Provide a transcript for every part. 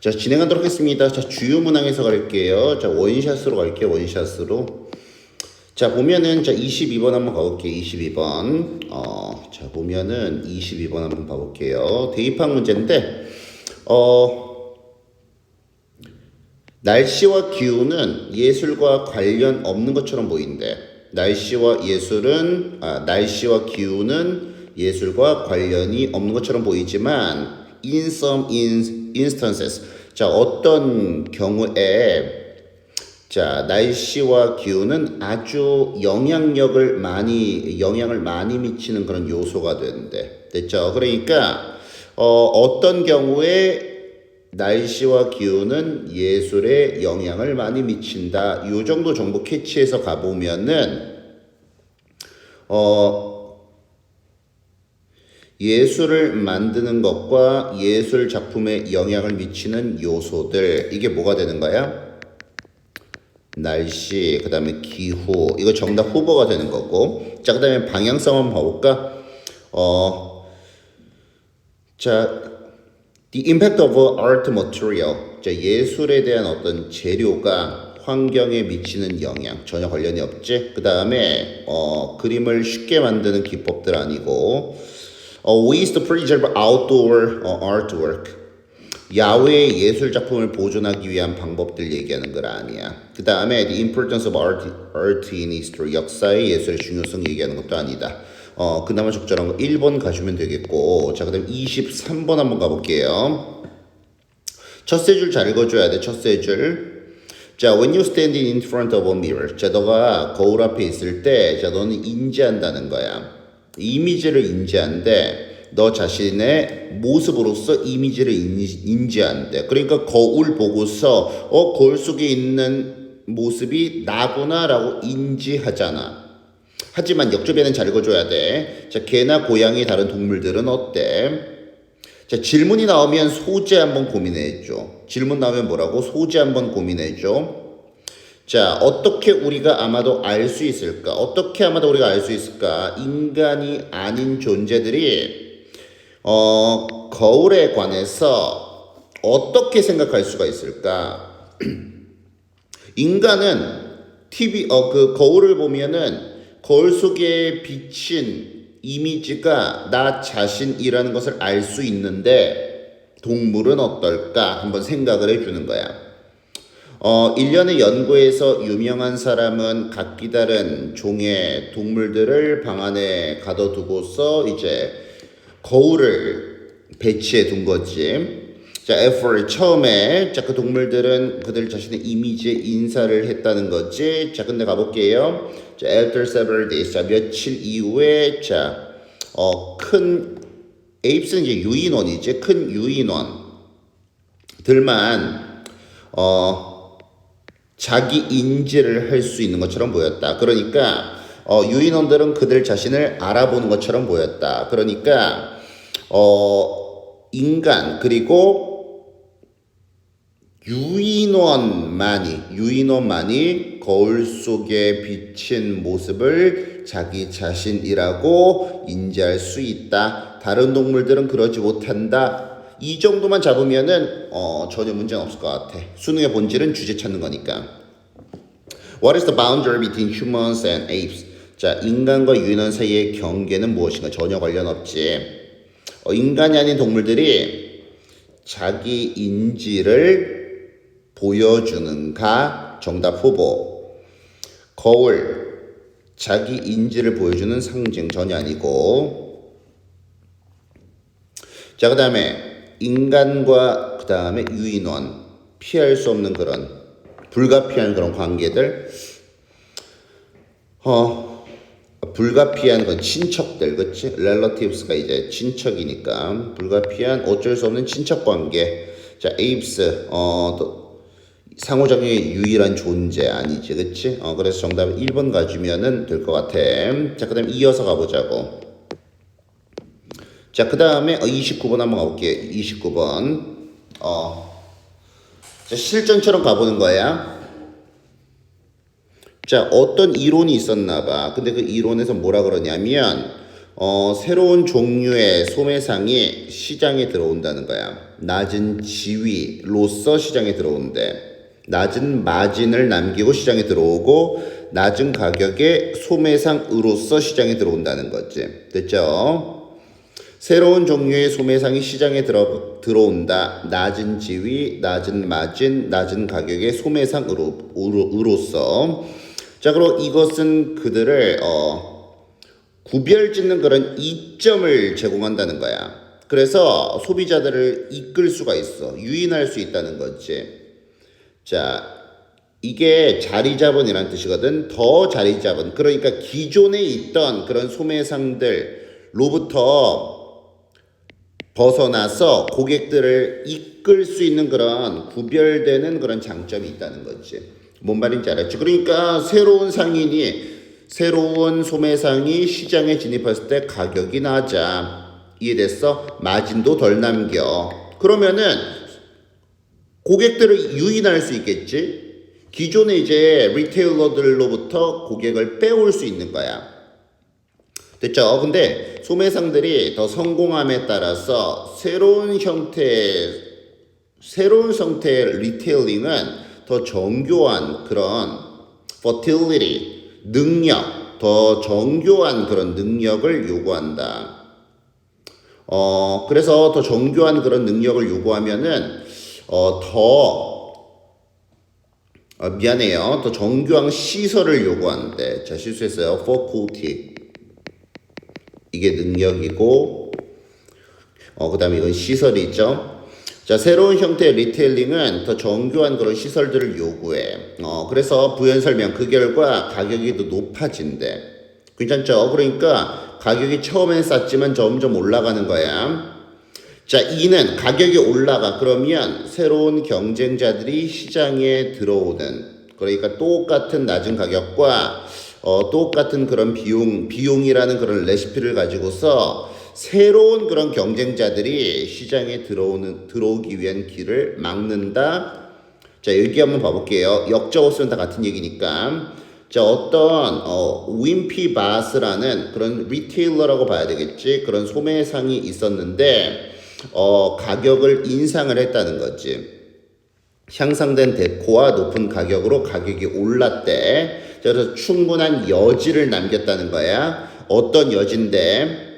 자, 진행하도록 하겠습니다. 자, 주요 문항에서 갈게요. 자, 원샷으로 갈게요. 원샷으로. 자, 보면은, 자, 22번 한번 가볼게요. 22번. 어, 자, 보면은 22번 한번 봐볼게요. 대입학 문제인데, 어, 날씨와 기후는 예술과 관련 없는 것처럼 보이는데, 날씨와 예술은, 아, 날씨와 기후는 예술과 관련이 없는 것처럼 보이지만, in some in, instances, 자, 어떤 경우에, 자, 날씨와 기후는 아주 영향력을 많이, 영향을 많이 미치는 그런 요소가 되는데, 됐죠? 그러니까, 어, 어떤 경우에 날씨와 기후는 예술에 영향을 많이 미친다. 요 정도 정보 캐치해서 가보면은, 어, 예술을 만드는 것과 예술 작품에 영향을 미치는 요소들, 이게 뭐가 되는 거야? 날씨, 그 다음에 기후, 이거 정답 후보가 되는 거고. 자, 그 다음에 방향성 한번 봐볼까? 어, 자, the impact of art material. 자, 예술에 대한 어떤 재료가 환경에 미치는 영향 전혀 관련이 없지. 그 다음에 어, 그림을 쉽게 만드는 기법들 아니고 어, ways to preserve outdoor 어, artwork. 야외 예술 작품을 보존하기 위한 방법들 얘기하는 건 아니야. 그 다음에 the importance of art, art in history. 역사의 예술의 중요성 얘기하는 것도 아니다. 어, 그나마 적절한 거 1번 가시면 되겠고. 자, 그 다음 23번 한번 가볼게요. 첫 세 줄 잘 읽어줘야 돼, 첫 세 줄. 자, when you standing in front of a mirror. 자, 너가 거울 앞에 있을 때, 자, 너는 인지한다는 거야. 이미지를 인지한데, 너 자신의 모습으로서 이미지를 인지, 인지한대. 그러니까 거울 보고서, 어, 거울 속에 있는 모습이 나구나라고 인지하잖아. 하지만 역주변은 잘 읽어줘야 돼. 자, 개나 고양이 다른 동물들은 어때? 자, 질문이 나오면 소재 한번 고민해줘. 질문 나오면 뭐라고? 소재 한번 고민해줘. 자, 어떻게 우리가 아마도 알 수 있을까? 어떻게 아마도 우리가 알 수 있을까? 인간이 아닌 존재들이, 어, 거울에 관해서 어떻게 생각할 수가 있을까? 인간은 TV, 어, 그 거울을 보면은 거울 속에 비친 이미지가 나 자신이라는 것을 알 수 있는데 동물은 어떨까? 한번 생각을 해 주는 거야. 어, 일련의 연구에서 유명한 사람은 각기 다른 종의 동물들을 방 안에 가둬두고서 이제 거울을 배치해 둔 거지. 자, F 처음에 자, 그 동물들은 그들 자신의 이미지에 인사를 했다는 거지. 자, 근데 가볼게요. 자, after several days. 자, 며칠 이후에 자, 어, 큰 apes는 이제 유인원이지. 큰 유인원들만 어, 자기 인지를 할 수 있는 것처럼 보였다. 그러니까 어, 유인원들은 그들 자신을 알아보는 것처럼 보였다. 그러니까 어, 인간 그리고 유인원만이 유인원만이 거울 속에 비친 모습을 자기 자신이라고 인지할 수 있다. 다른 동물들은 그러지 못한다. 이 정도만 잡으면은 어, 전혀 문제는 없을 것 같아. 수능의 본질은 주제 찾는 거니까. What is the boundary between humans and apes? 자, 인간과 유인원 사이의 경계는 무엇인가? 전혀 관련 없지. 어, 인간이 아닌 동물들이 자기 인지를 보여주는가? 정답 후보. 거울. 자기 인지를 보여주는 상징 전혀 아니고. 자, 그 다음에 인간과 그 다음에 유인원. 피할 수 없는 그런 불가피한 그런 관계들. 어, 불가피한 건 친척들, 그치? relatives,가 이제 친척이니까 불가피한 어쩔 수 없는 친척 관계. 자, apes, 어, 또 상호작용의 유일한 존재 아니지, 그치? 어, 그래서 정답 1번 가주면은 될 것 같아. 자, 그 다음에 이어서 가보자고. 자, 그 다음에 29번 한번 가볼게요. 29번. 어, 자, 실전처럼 가보는 거야. 자, 어떤 이론이 있었나 봐. 근데 그 이론에서 뭐라 그러냐면, 어, 새로운 종류의 소매상이 시장에 들어온다는 거야. 낮은 지위로서 시장에 들어오는데 낮은 마진을 남기고 시장에 들어오고 낮은 가격의 소매상으로서 시장에 들어온다는 거지. 됐죠? 새로운 종류의 소매상이 시장에 들어, 들어온다. 낮은 지위, 낮은 마진, 낮은 가격의 소매상으로, 으로, 으로서. 자, 그럼 이것은 그들을, 어, 구별 짓는 그런 이점을 제공한다는 거야. 그래서 소비자들을 이끌 수가 있어. 유인할 수 있다는 거지. 자, 이게 자리 잡은이라는 뜻이거든. 더 자리 잡은. 그러니까 기존에 있던 그런 소매상들로부터 벗어나서 고객들을 이끌 수 있는 그런 구별되는 그런 장점이 있다는 거지. 뭔 말인지 알았죠? 그러니까 새로운 상인이 새로운 소매상이 시장에 진입했을 때 가격이 낮아. 이해됐어? 마진도 덜 남겨. 그러면은 고객들을 유인할 수 있겠지? 기존의 이제 리테일러들로부터 고객을 빼올 수 있는 거야. 됐죠? 근데 소매상들이 더 성공함에 따라서 새로운 형태, 새로운 형태의 리테일링은 더 정교한 그런 fertility, 능력, 더 정교한 그런 능력을 요구한다. 어, 그래서 더 정교한 그런 능력을 요구하면은, 어, 더, 어, 미안해요. 더 정교한 시설을 요구하는데, 자, 실수했어요. faculty. 이게 능력이고, 어, 그 다음에 이건 시설이 있죠. 자, 새로운 형태의 리테일링은 더 정교한 그런 시설들을 요구해. 어, 그래서 부연 설명, 그 결과 가격이 더 높아진대. 괜찮죠? 그러니까 가격이 처음엔 쌌지만 점점 올라가는 거야. 자, 이는 가격이 올라가. 그러면 새로운 경쟁자들이 시장에 들어오는. 그러니까 똑같은 낮은 가격과 어, 똑같은 그런 비용, 비용이라는 그런 레시피를 가지고서 새로운 그런 경쟁자들이 시장에 들어오는, 들어오기 위한 길을 막는다. 자, 여기 한번 봐볼게요. 역적어 쓰면 다 같은 얘기니까. 자, 어떤, 어, 윈피 바스라는 그런 리테일러라고 봐야 되겠지. 그런 소매상이 있었는데, 어, 가격을 인상을 했다는 거지. 향상된 대코와 높은 가격으로 가격이 올랐대. 자, 그래서 충분한 여지를 남겼다는 거야. 어떤 여지인데,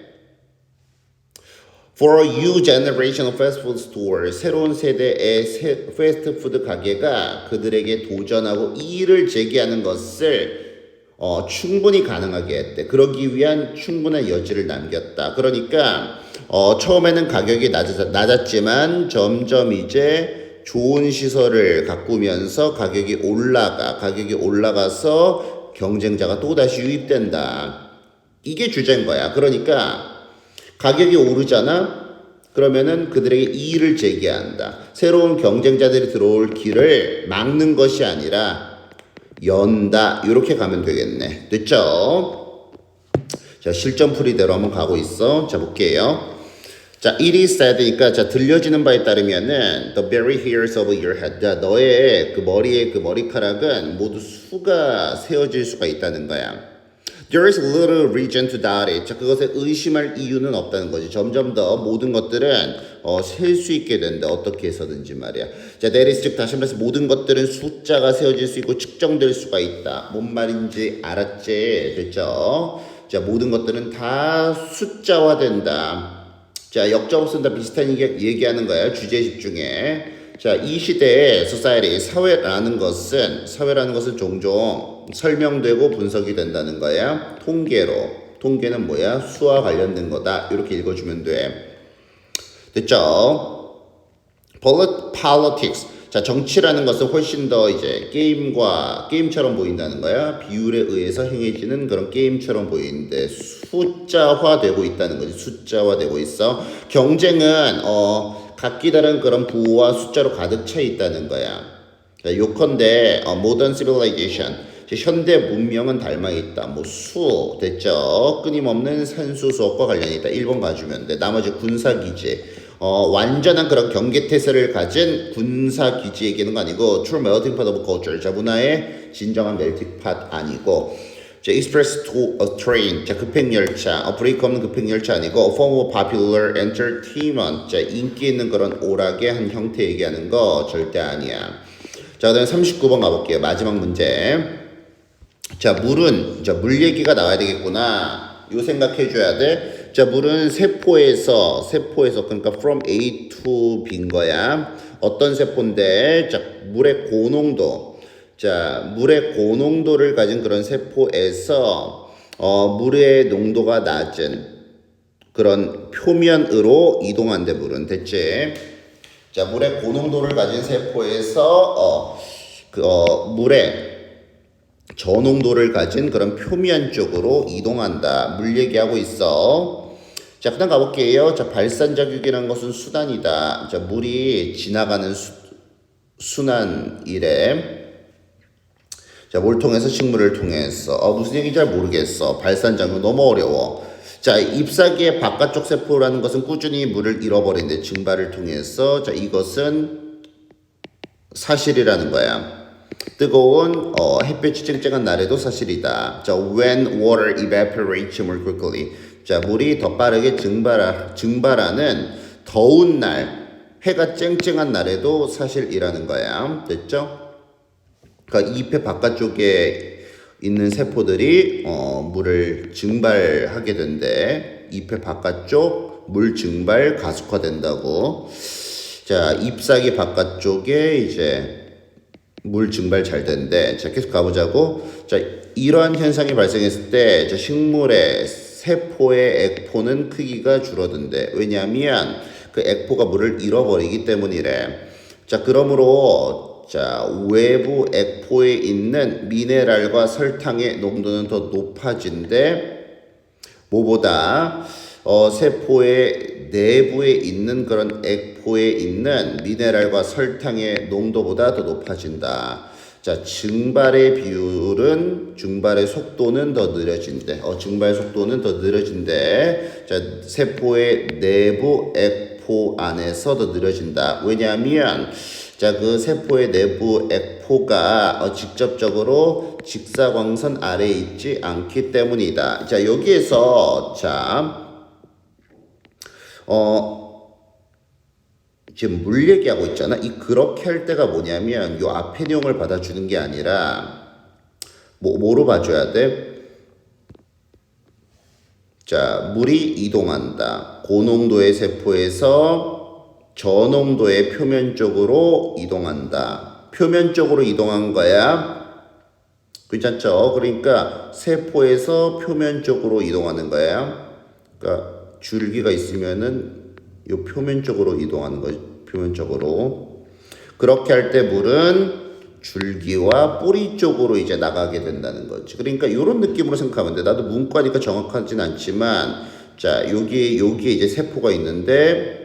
For a new generation of fast food stores, 새로운 세대의 세, 패스트푸드 가게가 그들에게 도전하고 이의를 제기하는 것을 어, 충분히 가능하게 했대. 그러기 위한 충분한 여지를 남겼다. 그러니까 어, 처음에는 가격이 낮았, 낮았지만 점점 이제 좋은 시설을 가꾸면서 가격이 올라가. 가격이 올라가서 경쟁자가 또다시 유입된다. 이게 주제인 거야. 그러니까 가격이 오르잖아? 그러면은 그들에게 이의를 제기한다. 새로운 경쟁자들이 들어올 길을 막는 것이 아니라 연다. 이렇게 가면 되겠네. 됐죠? 자, 실전 풀이대로 한번 가고 있어. 자, 볼게요. 자, it is said니까 자 들려지는 바에 따르면은 the very hairs of your head, 자, 너의 그 머리의 그 머리카락은 모두 수가 세어질 수가 있다는 거야. There is little reason to doubt it. 자, 그것에 의심할 이유는 없다는 거지. 점점 더 모든 것들은 어, 셀 수 있게 된다. 어떻게 해서든지 말이야. 자, that is 즉 다시 말해서 모든 것들은 숫자가 세어질 수 있고 측정될 수가 있다. 뭔 말인지 알았지? 됐죠? 자, 모든 것들은 다 숫자화된다. 자, 역적 쓴다 비슷한 얘기, 얘기하는 거야. 주제에 집중해. 자, 이 시대의 society, 사회라는 것은, 사회라는 것은 종종 설명되고 분석이 된다는 거야. 통계로. 통계는 뭐야? 수와 관련된 거다. 이렇게 읽어주면 돼. 됐죠? Polit- Politics. 자, 정치라는 것은 훨씬 더 이제 게임과 게임처럼 보인다는 거야. 비율에 의해서 행해지는 그런 게임처럼 보이는데 숫자화되고 있다는 거지. 숫자화되고 있어. 경쟁은 어 각기 다른 그런 부호와 숫자로 가득 차 있다는 거야. 자, 요컨대 어, 모던 시빌라이제이션 현대 문명은 닮아 있다. 뭐 수 됐죠? 끊임없는 산수 수업과 관련이 있다. 1번 가주면 돼. 나머지 군사 기지. 어, 완전한 그런 경계 태세를 가진 군사 기지 얘기하는 거 아니고 true melting pot of culture. 자, 문화의 진정한 멜팅 팟 아니고 자, express to a train. 자, 급행열차. 어, 브레이크 없는 급행열차 아니고 a form of popular entertainment. 자, 인기 있는 그런 오락의 한 형태 얘기하는 거 절대 아니야. 자, 그다음에 39번 가볼게요. 마지막 문제. 자, 물은 자, 물 얘기가 나와야 되겠구나. 요 생각해 줘야 돼. 자, 물은 세포에서 세포에서 그러니까 from A to B인 거야. 어떤 세포인데? 자, 물의 고농도. 자, 물의 고농도를 가진 그런 세포에서 어, 물의 농도가 낮은 그런 표면으로 이동한대 물은 됐지? 자, 물의 고농도를 가진 세포에서 어, 그, 어, 물의 저농도를 가진 그런 표면 쪽으로 이동한다. 물 얘기하고 있어. 자, 그 다음 가볼게요. 자, 발산자격이라는 것은 수단이다. 자, 물이 지나가는 수, 순환이래. 자, 뭘 통해서 식물을 통해서 어, 무슨 얘기인지 잘 모르겠어. 발산장면 너무 어려워. 자, 잎사귀의 바깥쪽 세포라는 것은 꾸준히 물을 잃어버리는데 증발을 통해서 자, 이것은 사실이라는 거야. 뜨거운 어, 햇볕이 쨍쨍한 날에도 사실이다. 자, when water evaporates more quickly. 자, 물이 더 빠르게 증발하, 증발하는 더운 날, 해가 쨍쨍한 날에도 사실이라는 거야. 됐죠? 그러니까 잎의 바깥쪽에 있는 세포들이 어, 물을 증발하게 된대. 잎의 바깥쪽 물 증발 가속화된다고. 자, 잎사귀 바깥쪽에 이제 물 증발 잘 된대. 자, 계속 가보자고. 자, 이러한 현상이 발생했을 때, 자, 식물의 세포의 액포는 크기가 줄어든대. 왜냐하면 그 액포가 물을 잃어버리기 때문이래. 자, 그러므로 자, 외부 액포에 있는 미네랄과 설탕의 농도는 더 높아진대. 뭐보다 어, 세포의 내부에 있는 그런 액포에 있는 미네랄과 설탕의 농도보다 더 높아진다. 자, 증발의 비율은 증발의 속도는 더 느려진대. 어, 증발 속도는 더 느려진대. 자, 세포의 내부 액포 안에서 더 느려진다. 왜냐하면 자, 그 세포의 내부 액포가 어, 직접적으로 직사광선 아래에 있지 않기 때문이다. 자, 여기에서 자, 어, 지금 물 얘기하고 있잖아. 이 그렇게 할 때가 뭐냐면 요 앞에 내용을 받아주는 게 아니라 뭐 뭐로 봐줘야 돼? 자, 물이 이동한다. 고농도의 세포에서 저농도의 표면 쪽으로 이동한다. 표면 쪽으로 이동한 거야. 괜찮죠? 그러니까 세포에서 표면 쪽으로 이동하는 거야. 그러니까 줄기가 있으면은 이 표면 쪽으로 이동하는 거지. 표면 쪽으로. 그렇게 할 때 물은 줄기와 뿌리 쪽으로 이제 나가게 된다는 거지. 그러니까 이런 느낌으로 생각하면 돼. 나도 문과니까 정확하진 않지만 자, 여기 여기에 이제 세포가 있는데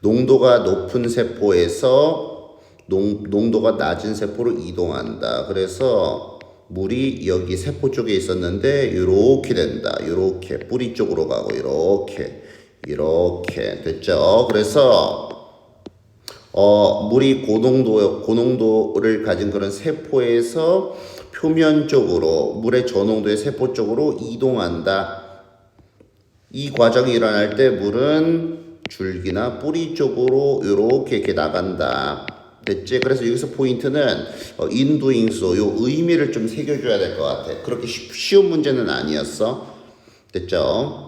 농도가 높은 세포에서 농, 농도가 낮은 세포로 이동한다. 그래서 물이 여기 세포 쪽에 있었는데 이렇게 된다. 이렇게 뿌리 쪽으로 가고 이렇게 이렇게 됐죠. 그래서 어, 물이 고농도 고농도를 가진 그런 세포에서 표면 쪽으로 물의 저농도의 세포 쪽으로 이동한다. 이 과정이 일어날 때 물은 줄기나 뿌리 쪽으로 이렇게 이렇게 나간다. 됐지? 그래서 여기서 포인트는 어, 인도잉소 요 의미를 좀 새겨줘야 될 것 같아. 그렇게 쉬, 쉬운 문제는 아니었어. 됐죠?